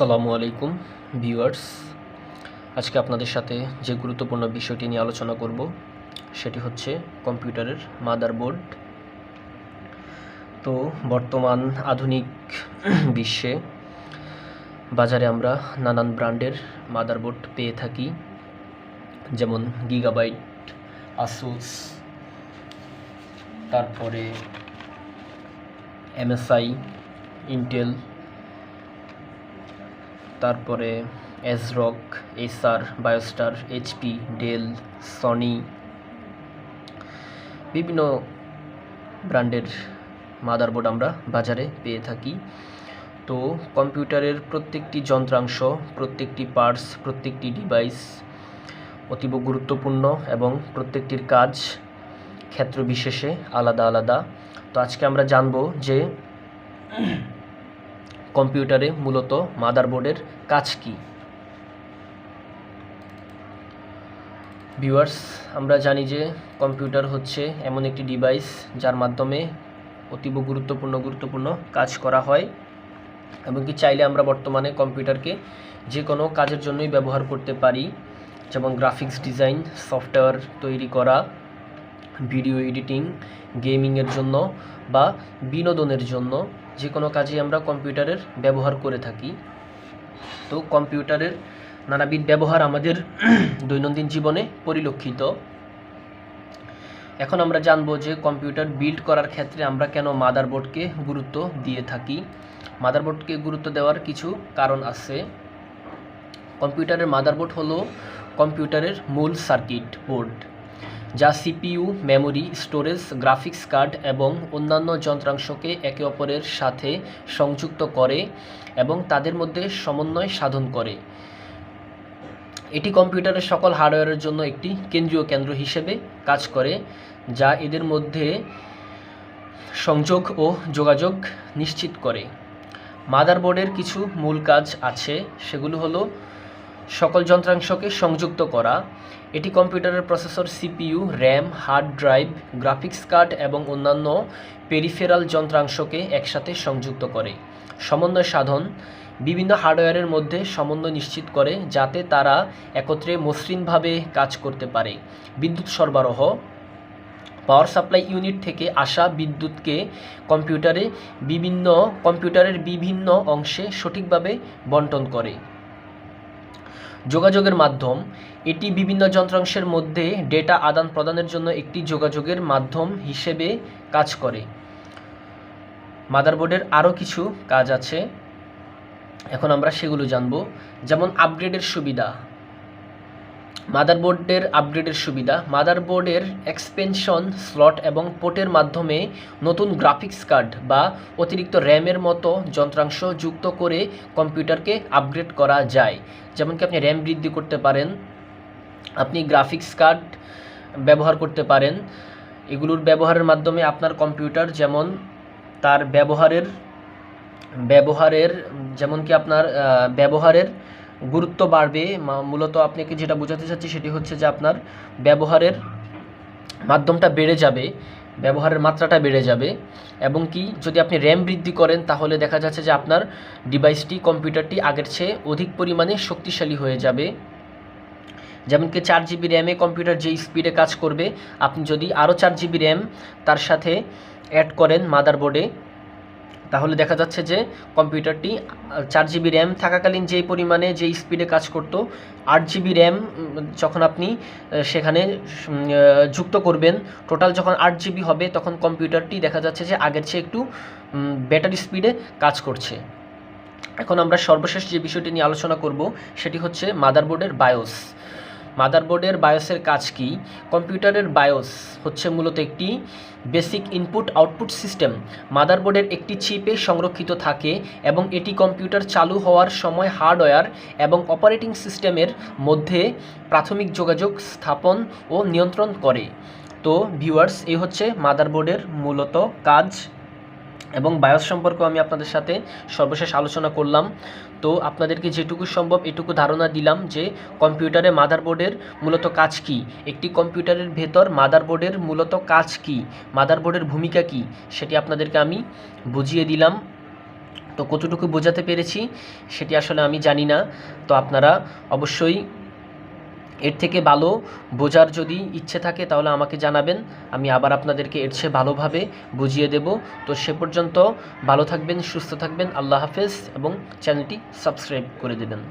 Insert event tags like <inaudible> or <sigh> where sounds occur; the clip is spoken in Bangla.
আসসালামু আলাইকুম, ভিউয়ার্স। আজকে আপনাদের সাথে যে গুরুত্বপূর্ণ বিষয়টি নিয়ে আলোচনা করব, সেটি হচ্ছে কম্পিউটারের মাদারবোর্ড। তো, বর্তমান আধুনিক বিশ্বে বাজারে আমরা নানান ব্র্যান্ডের মাদারবোর্ড পেয়ে থাকি। যেমন গিগাবাইট, আসুস, তারপরে এমএসআই, ইন্টেল তারপরে ASRock SR Biostar HP Dell Sony বিভিন্ন ব্র্যান্ডের মাদারবোর্ড আমরা বাজারে পেয়ে থাকি। তো কম্পিউটারের প্রত্যেকটি যন্ত্রাংশ, প্রত্যেকটি পার্টস, প্রত্যেকটি ডিভাইস অতীব গুরুত্বপূর্ণ এবং প্রত্যেকটির কাজ ক্ষেত্র বিশেষে আলাদা আলাদা। তো আজকে আমরা জানব যে কম্পিউটারে মূলত মাদারবোর্ডের কাজ কি? ভিউয়ার্স, আমরা জানি যে কম্পিউটার হচ্ছে এমন একটি ডিভাইস যার মাধ্যমে অতীব গুরুত্বপূর্ণ গুরুত্বপূর্ণ কাজ করা হয় এবং কি চাইলে আমরা বর্তমানে কম্পিউটারকে যে কোনো কাজের জন্যই ব্যবহার করতে পারি, যেমন গ্রাফিক্স ডিজাইন, সফটওয়্যার তৈরি করা, ভিডিও এডিটিং, গেমিংয়ের জন্য বা বিনোদনের জন্য। যে কোনো কাজে আমরা কম্পিউটারের ব্যবহার করে থাকি। তো কম্পিউটারের নানাবিধ ব্যবহার আমাদের <clears throat> দৈনন্দিন জীবনে পরিলক্ষিত। এখন আমরা জানব যে কম্পিউটার বিল্ড করার ক্ষেত্রে আমরা কেন মাদারবোর্ডকে গুরুত্ব দিয়ে থাকি। মাদারবোর্ডকে গুরুত্ব দেওয়ার কিছু কারণ আছে। কম্পিউটারের মাদারবোর্ড হলো কম্পিউটারের মূল সার্কিট বোর্ড। যা CPU memory storage graphics card এবং অন্যান্য যন্ত্রাংশকে একে অপরের সাথে সংযুক্ত করে এবং তাদের মধ্যে সমন্বয় সাধন করে। এটি কম্পিউটারের সকল হার্ডওয়্যারের জন্য একটি কেন্দ্রীয় কেন্দ্র হিসেবে কাজ করে, যা এদের মধ্যে সংযোগ ও যোগাযোগ নিশ্চিত করে। মাদারবোর্ডের কিছু মূল কাজ আছে, সেগুলো হলো সকল যন্ত্রাংশকে সংযুক্ত করা। এটি কম্পিউটারের processor, CPU, RAM, hard drive, graphics card এবং অন্যান্য পেরিফেরাল যন্ত্রাংশকে একসাথে সংযুক্ত করে। সমন্বয় সাধন। বিভিন্ন হার্ডওয়্যারের মধ্যে সমন্বয় নিশ্চিত করে যাতে তারা একত্রে মসৃণভাবে কাজ করতে পারে। বিদ্যুৎ সরবরাহ। পাওয়ার সাপ্লাই ইউনিট থেকে আসা বিদ্যুৎকে কম্পিউটারে বিভিন্ন, কম্পিউটারের বিভিন্ন অংশে সঠিকভাবে বন্টন করে। যোগাযোগের মাধ্যম। এটি বিভিন্ন যন্ত্রাংশের মধ্যে ডেটা আদান প্রদানের জন্য একটি যোগাযোগের মাধ্যম হিসেবে কাজ করে। মাদারবোর্ডের আরও কিছু কাজ আছে। এখন আমরা সেগুলো জানব। যেমন আপগ্রেডের সুবিধা। মাদারবোর্ডের আপগ্রেডের সুবিধা। মাদারবোর্ডের এক্সপেনশন স্লট এবং পোর্টের মাধ্যমে নতুন গ্রাফিক্স কার্ড বা অতিরিক্ত র্যামের মতো যন্ত্রাংশ যুক্ত করে কম্পিউটারকে আপগ্রেড করা যায়। যেমন কি আপনি র্যাম বৃদ্ধি করতে পারেন, আপনি গ্রাফিক্স কার্ড ব্যবহার করতে পারেন। এগুলোর ব্যবহারের মাধ্যমে আপনার কম্পিউটার যেমন তার ব্যবহারের ব্যবহারের যেমন কি আপনার ব্যবহারের গুরুত্ব বাড়বে। মূলত আপনাকে যেটা বোঝাতে চাচ্ছি সেটি হচ্ছে যে আপনার ব্যবহারের মাধ্যমটা বেড়ে যাবে, ব্যবহারের মাত্রাটা বেড়ে যাবে এবং কি যদি আপনি র্যাম বৃদ্ধি করেন তাহলে দেখা যাচ্ছে যে আপনার ডিভাইসটি, কম্পিউটারটি আগের চেয়ে অধিক পরিমাণে শক্তিশালী হয়ে যাবে। যেমন কি চার জিবি র্যামে কম্পিউটার যেই স্পিডে কাজ করবে, আপনি যদি আরও চার জিবি র্যাম তার সাথে অ্যাড করেন মাদারবোর্ডে তাহলে দেখা যাচ্ছে যে কম্পিউটারটি চার জিবি র্যাম থাকাকালীন যেই পরিমাণে, যেই স্পিডে কাজ করতো, আট জিবি র্যাম যখন আপনি সেখানে যুক্ত করবেন টোটাল যখন আট জিবি হবে, তখন কম্পিউটারটি দেখা যাচ্ছে যে আগের চেয়ে একটু ব্যাটারি স্পিডে কাজ করছে। এখন আমরা সর্বশেষ যে বিষয়টি নিয়ে আলোচনা করব, সেটি হচ্ছে মাদারবোর্ডের বায়োস মাদারবোর্ডের বায়োসের কাজ কি? কম্পিউটারের বায়োস হচ্ছে মূলত একটি বেসিক ইনপুট আউটপুট সিস্টেম। মাদারবোর্ডের একটি চিপে সংরক্ষিত থাকে এবং এটি কম্পিউটার চালু হওয়ার সময় হার্ডওয়্যার এবং অপারেটিং সিস্টেমের মধ্যে প্রাথমিক যোগাযোগ স্থাপন ও নিয়ন্ত্রণ করে। তো ভিউয়ার্স, এই হচ্ছে মাদারবোর্ডের মূলত কাজ। এবং বায়োস সম্পর্কেও আমি আপনাদের সাথে সর্বশেষ আলোচনা করলাম। তো আপনাদেরকে যেটুকু সম্ভব এটুকু ধারণা দিলাম যে কম্পিউটারে মাদারবোর্ডের মূলত কাজ কি। একটি কম্পিউটারের ভেতর মাদারবোর্ডের মূলত কাজ কি? মাদারবোর্ডের ভূমিকা কি? সেটি আপনাদেরকে আমি বুঝিয়ে দিলাম। তো কতটুকু বোঝাতে পেরেছি সেটি আসলে আমি জানি না। তো আপনারা অবশ্যই এর থেকে ভালো বোঝার যদি ইচ্ছে থাকে তাহলে আমাকে জানাবেন। আমি আবার আপনাদেরকে এর চেয়ে ভালোভাবে বুঝিয়ে দেব। তো সে পর্যন্ত ভালো থাকবেন, সুস্থ থাকবেন। আল্লাহ হাফেজ এবং চ্যানেলটি সাবস্ক্রাইব করে দেবেন।